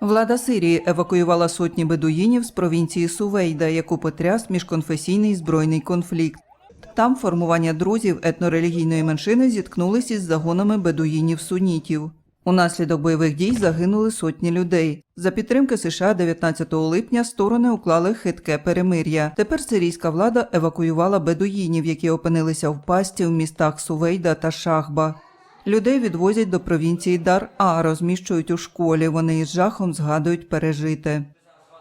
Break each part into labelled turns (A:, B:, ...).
A: Влада Сирії евакуювала сотні бедуїнів з провінції Сувейда, яку потряс міжконфесійний збройний конфлікт. Там формування друзів етнорелігійної меншини зіткнулись із загонами бедуїнів-сунітів. Унаслідок бойових дій загинули сотні людей. За підтримки США 19 липня сторони уклали хитке перемир'я. Тепер сирійська влада евакуювала бедуїнів, які опинилися в пасті в містах Сувейда та Шахба. Людей відвозять до провінції Дар-А, розміщують у школі. Вони із жахом згадують пережите.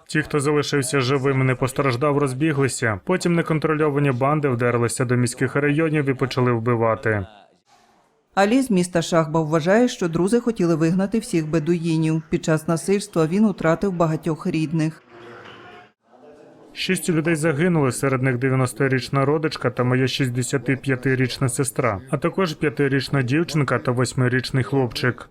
B: Ті, хто залишився живим і не постраждав, розбіглися. Потім неконтрольовані банди вдерлися до міських районів і почали вбивати.
A: Алі з міста Шахба вважає, що друзи хотіли вигнати всіх бедуїнів. Під час насильства він утратив багатьох рідних.
B: Шість людей загинули, серед них 90-річна родичка та моя 65-річна сестра, а також 5-річна дівчинка та 8-річний хлопчик.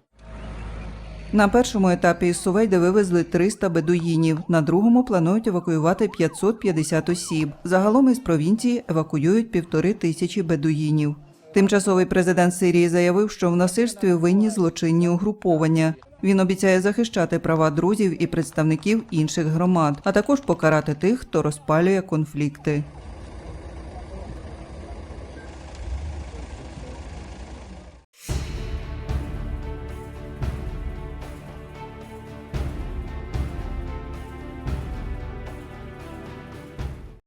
A: На першому етапі із Сувейди вивезли 300 бедуїнів, на другому планують евакуювати 550 осіб. Загалом із провінції евакуюють півтори тисячі бедуїнів. Тимчасовий президент Сирії заявив, що в насильстві винні злочинні угруповання. Він обіцяє захищати права друзів і представників інших громад, а також покарати тих, хто розпалює конфлікти.